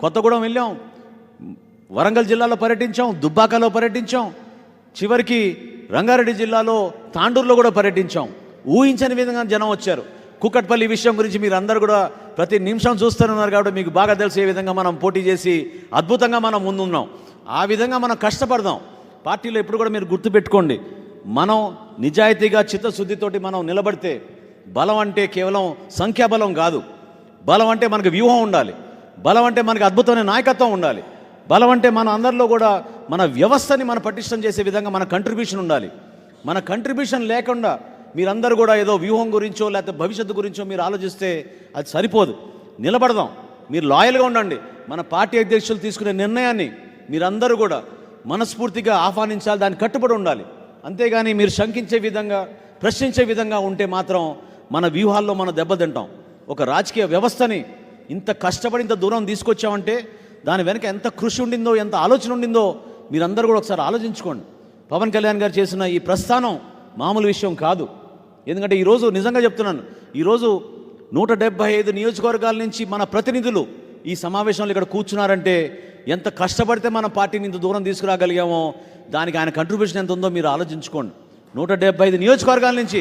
కొత్తగూడెం వెళ్ళాం. వరంగల్ జిల్లాలో పర్యటించాం దుబ్బాకలో పర్యటించాం చివరికి రంగారెడ్డి జిల్లాలో తాండూరులో కూడా పర్యటించాం. ఊహించని విధంగా జనం వచ్చారు. కుక్కట్పల్లి విషయం గురించి మీరు అందరూ కూడా ప్రతి నిమిషం చూస్తున్నారు కాబట్టి మీకు బాగా తెలుసు ఏ విధంగా మనం పోటీ చేసి అద్భుతంగా మనం ముందున్నాం. ఆ విధంగా మనం కష్టపడదాం. పార్టీలో ఎప్పుడు కూడా మీరు గుర్తుపెట్టుకోండి. మనం నిజాయితీగా చిత్తశుద్ధితోటి మనం నిలబడితే బలం అంటే కేవలం సంఖ్యాబలం కాదు. బలం అంటే మనకు వ్యూహం ఉండాలి. బలం అంటే మనకు అద్భుతమైన నాయకత్వం ఉండాలి. బలం అంటే మన అందరిలో కూడా మన వ్యవస్థని మన పటిష్టం చేసే విధంగా మన కంట్రిబ్యూషన్ ఉండాలి. మన కంట్రిబ్యూషన్ లేకుండా మీరందరూ కూడా ఏదో వ్యూహం గురించో లేకపోతే భవిష్యత్తు గురించో మీరు ఆలోచిస్తే అది సరిపోదు. నిలబడదాం. మీరు లాయల్గా ఉండండి. మన పార్టీ అధ్యక్షులు తీసుకునే నిర్ణయాన్ని మీరందరూ కూడా మనస్ఫూర్తిగా ఆహ్వానించాలి. దాన్ని కట్టుబడి ఉండాలి. అంతేగాని మీరు శంకించే విధంగా ప్రశ్నించే విధంగా ఉంటే మాత్రం మన వ్యూహాల్లో మనం దెబ్బతింటాం. ఒక రాజకీయ వ్యవస్థని ఇంత కష్టపడి ఇంత దూరం తీసుకొచ్చామంటే దాని వెనక ఎంత కృషి ఉండిందో ఎంత ఆలోచన ఉండిందో మీరందరూ కూడా ఒకసారి ఆలోచించుకోండి. పవన్ కళ్యాణ్ గారు చేసిన ఈ ప్రస్థానం మామూలు విషయం కాదు. ఎందుకంటే ఈరోజు నిజంగా చెప్తున్నాను ఈరోజు నూట డెబ్బై ఐదు నియోజకవర్గాల నుంచి మన ప్రతినిధులు ఈ సమావేశంలో ఇక్కడ కూర్చున్నారంటే ఎంత కష్టపడితే మన పార్టీని ఇంత దూరం తీసుకురాగలిగామో దానికి ఆయన కంట్రిబ్యూషన్ ఎంత ఉందో మీరు ఆలోచించుకోండి. నూట డెబ్బై ఐదు నియోజకవర్గాల నుంచి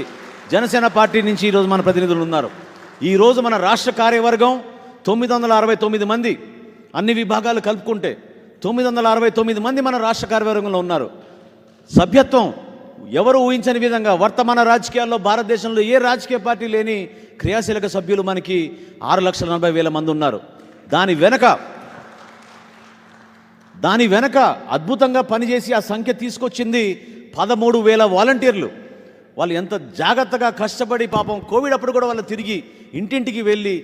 జనసేన పార్టీ నుంచి ఈరోజు మన ప్రతినిధులు ఉన్నారు. ఈరోజు మన రాష్ట్ర కార్యవర్గం తొమ్మిది వందల అరవై తొమ్మిది మంది అన్ని విభాగాలు కలుపుకుంటే తొమ్మిది వందల అరవై తొమ్మిది మంది మన రాష్ట్ర కార్యవర్గంలో ఉన్నారు. సభ్యత్వం ఎవరు ఊహించని విధంగా వర్తమాన రాజకీయాల్లో భారతదేశంలో ఏ రాజకీయ పార్టీ లేని క్రియాశీలక సభ్యులు మనకి ఆరు లక్షల నలభై వేల మంది ఉన్నారు. దాని వెనక దాని వెనక అద్భుతంగా పనిచేసి ఆ సంఖ్య తీసుకొచ్చింది పదమూడు వేల వాలంటీర్లు. వాళ్ళు ఎంత జాగ్రత్తగా కష్టపడి పాపం కోవిడ్ అప్పుడు కూడా వాళ్ళు తిరిగి ఇంటింటికి వెళ్ళి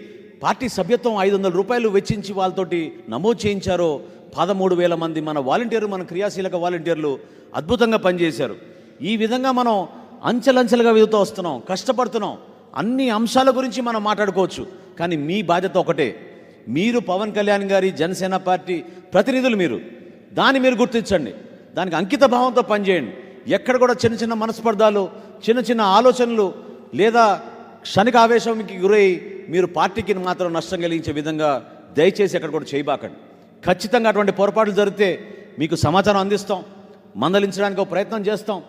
పార్టీ సభ్యత్వం ఐదు వందల రూపాయలు వెచ్చించి వాళ్ళతోటి నమోదు చేయించారో పదమూడు వేల మంది మన వాలంటీర్లు మన క్రియాశీలక వాలంటీర్లు అద్భుతంగా పనిచేశారు. ఈ విధంగా మనం అంచెలంచెలుగా వెళ్తూ వస్తున్నాం కష్టపడుతున్నాం. అన్ని అంశాల గురించి మనం మాట్లాడుకోవచ్చు. కానీ మీ బాధ్యత ఒకటే. మీరు పవన్ కళ్యాణ్ గారి జనసేన పార్టీ ప్రతినిధులు మీరు. దాన్ని మీరు గుర్తించండి. దానికి అంకిత భావంతో పనిచేయండి. ఎక్కడ కూడా చిన్న చిన్న మనస్పర్ధాలు చిన్న చిన్న ఆలోచనలు లేదా క్షణిక ఆవేశంకి గురై మీరు పార్టీకి మాత్రం నష్టం కలిగించే విధంగా దయచేసి ఎక్కడ కూడా చేయబాకండి. ఖచ్చితంగా అటువంటి పొరపాట్లు జరిగితే మీకు సమాచారం అందిస్తాం మందలించడానికి ఒక ప్రయత్నం చేస్తాం.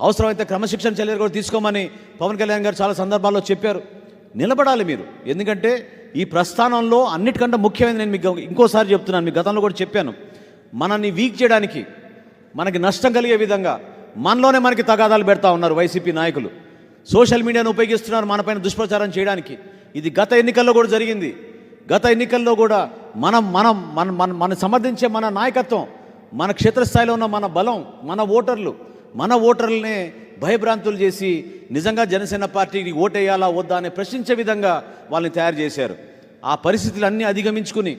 అవసరమైతే క్రమశిక్షణ చర్యలు కూడా తీసుకోమని పవన్ కళ్యాణ్ గారు చాలా సందర్భాల్లో చెప్పారు. నిలబడాలి మీరు. ఎందుకంటే ఈ ప్రస్థానంలో అన్నిటికంటే ముఖ్యమైనది నేను మీకు ఇంకోసారి చెప్తున్నాను మీ గతంలో కూడా చెప్పాను. మనల్ని వీక్ చేయడానికి మనకి నష్టం కలిగే విధంగా మనలోనే మనకి తగాదాలు పెడతా ఉన్నారు వైసీపీ నాయకులు. సోషల్ మీడియాను ఉపయోగిస్తున్నారు మనపైన దుష్ప్రచారం చేయడానికి. ఇది గత ఎన్నికల్లో కూడా జరిగింది. గత ఎన్నికల్లో కూడా మనం మనం మన మన మన సమర్థించే మన నాయకత్వం మన క్షేత్రస్థాయిలో ఉన్న మన బలం మన ఓటర్లు మన ఓటర్లనే భయభ్రాంతులు చేసి నిజంగా జనసేన పార్టీకి ఓటేయాలా వద్దా అని ప్రశ్నించే విధంగా వాళ్ళని తయారు చేశారు. ఆ పరిస్థితులన్నీ అధిగమించుకుని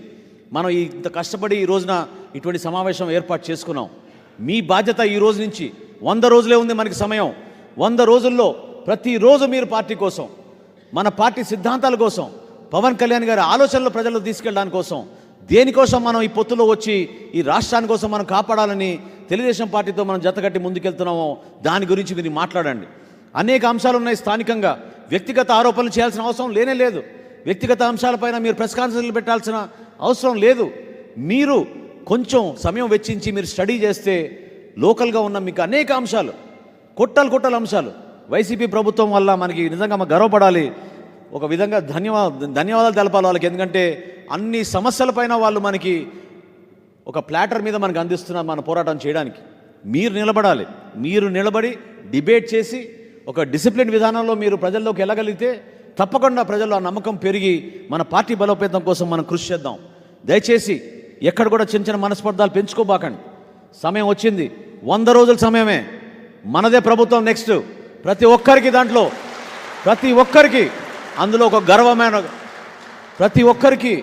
మనం ఇంత కష్టపడి ఈ రోజున ఇటువంటి సమావేశం ఏర్పాటు చేసుకున్నాం. మీ బాధ్యత ఈ రోజు నుంచి. వంద రోజులే ఉంది మనకి సమయం. వంద రోజుల్లో ప్రతిరోజు మీరు పార్టీ కోసం మన పార్టీ సిద్ధాంతాల కోసం పవన్ కళ్యాణ్ గారి ఆలోచనలు ప్రజల్లో తీసుకెళ్ళడానికి కోసం దేనికోసం మనం ఈ పొత్తులో వచ్చి ఈ రాష్ట్రాని కోసం మనం కాపాడాలని తెలుగుదేశం పార్టీతో మనం జతకట్టి ముందుకెళ్తున్నామో దాని గురించి మీరు మాట్లాడండి. అనేక అంశాలు ఉన్నాయి స్థానికంగా. వ్యక్తిగత ఆరోపణలు చేయాల్సిన అవసరం లేనే లేదు. వ్యక్తిగత అంశాలపైన మీరు ప్రెస్ కాన్ఫరెన్స్లు పెట్టాల్సిన అవసరం లేదు. మీరు కొంచెం సమయం వెచ్చించి మీరు స్టడీ చేస్తే లోకల్గా ఉన్న మీకు అనేక అంశాలు కొట్టలు కొట్టలు అంశాలు వైసీపీ ప్రభుత్వం వల్ల మనకి నిజంగా మనం గర్వపడాలి. ఒక విధంగా ధన్యవా ధన్యవాదాలు తెలపాలి వాళ్ళకి. ఎందుకంటే అన్ని సమస్యలపైన వాళ్ళు మనకి ఒక ప్లాటర్ మీద మనకు అందిస్తున్నారు మన పోరాటం చేయడానికి. మీరు నిలబడాలి. మీరు నిలబడి డిబేట్ చేసి ఒక డిసిప్లిన్ విధానంలో మీరు ప్రజల్లోకి వెళ్ళగలిగితే తప్పకుండా ప్రజల్లో ఆ నమ్మకం పెరిగి మన పార్టీ బలోపేతం కోసం మనం కృషి చేద్దాం. దయచేసి ఎక్కడ కూడా చిన్న చిన్న మనస్పర్ధాలు పెంచుకోబాకండి. సమయం వచ్చింది. వంద రోజుల సమయమే. మనదే ప్రభుత్వం నెక్స్ట్. ప్రతి ఒక్కరికి దాంట్లో ప్రతి ఒక్కరికి అందులో ఒక గర్వమైన ప్రతి ఒక్కరికి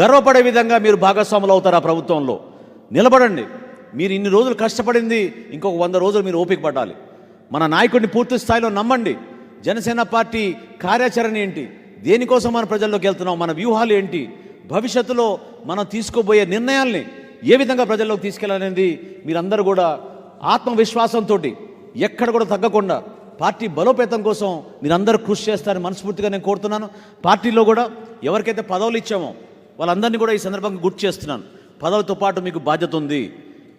గర్వపడే విధంగా మీరు భాగస్వాములు అవుతారు ఆ ప్రభుత్వంలో? నిలబడండి. మీరు ఇన్ని రోజులు కష్టపడింది ఇంకొక వంద రోజులు మీరు ఓపిక పడాలి మన నాయకుడిని పూర్తి స్థాయిలో నమ్మండి. జనసేన పార్టీ కార్యాచరణ ఏంటి? దేనికోసం మన ప్రజల్లోకి వెళ్తున్నాం? మన వ్యూహాలు ఏంటి? భవిష్యత్తులో మనం తీసుకోబోయే నిర్ణయాల్ని ఏ విధంగా ప్రజల్లోకి తీసుకెళ్ళాలనేది మీరందరూ కూడా ఆత్మవిశ్వాసంతో ఎక్కడ కూడా తగ్గకుండా పార్టీ బలోపేతం కోసం మీరందరూ కృషి చేస్తారని మనస్ఫూర్తిగా నేను కోరుతున్నాను. పార్టీలో కూడా ఎవరికైతే పదవులు ఇచ్చామో వాళ్ళందరినీ కూడా ఈ సందర్భంగా గుర్తు చేస్తున్నాను. పదవితో పాటు మీకు బాధ్యత ఉంది.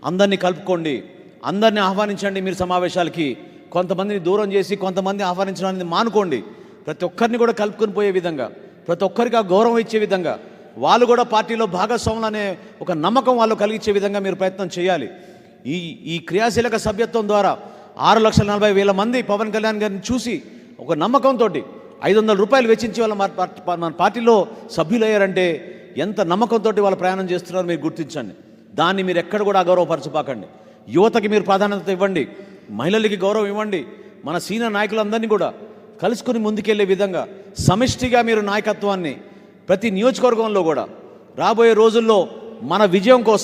అందరినీ కలుపుకోండి. అందరినీ ఆహ్వానించండి మీరు సమావేశాలకి. కొంతమందిని దూరం చేసి కొంతమంది ఆహ్వానించడానికి మానుకోండి. ప్రతి ఒక్కరిని కూడా కలుపుకొని పోయే విధంగా ప్రతి ఒక్కరికి ఆ గౌరవం ఇచ్చే విధంగా వాళ్ళు కూడా పార్టీలో భాగస్వాములు అనే ఒక నమ్మకం వాళ్ళు కలిగించే విధంగా మీరు ప్రయత్నం చేయాలి. ఈ ఈ క్రియాశీలక సభ్యత్వం ద్వారా ఆరు లక్షల నలభై వేల మంది పవన్ కళ్యాణ్ గారిని చూసి ఒక నమ్మకంతో ఐదు వందల రూపాయలు వెచ్చించి వాళ్ళ మన పార్టీ- మన పార్టీలో సభ్యులయ్యారంటే ఎంత నమ్మకంతో వాళ్ళు ప్రయాణం చేస్తున్నారో మీరు గుర్తించండి. దాన్ని మీరు ఎక్కడ కూడా అగౌరవపరచపాకండి యువతకి మీరు ప్రాధాన్యత ఇవ్వండి. మహిళలకి గౌరవం ఇవ్వండి. మన సీనియర్ నాయకులందరినీ కూడా కలుసుకుని ముందుకెళ్ళే విధంగా సమిష్టిగా మీరు నాయకత్వాన్ని ప్రతి నియోజకవర్గంలో కూడా రాబోయే రోజుల్లో మన విజయం కోసం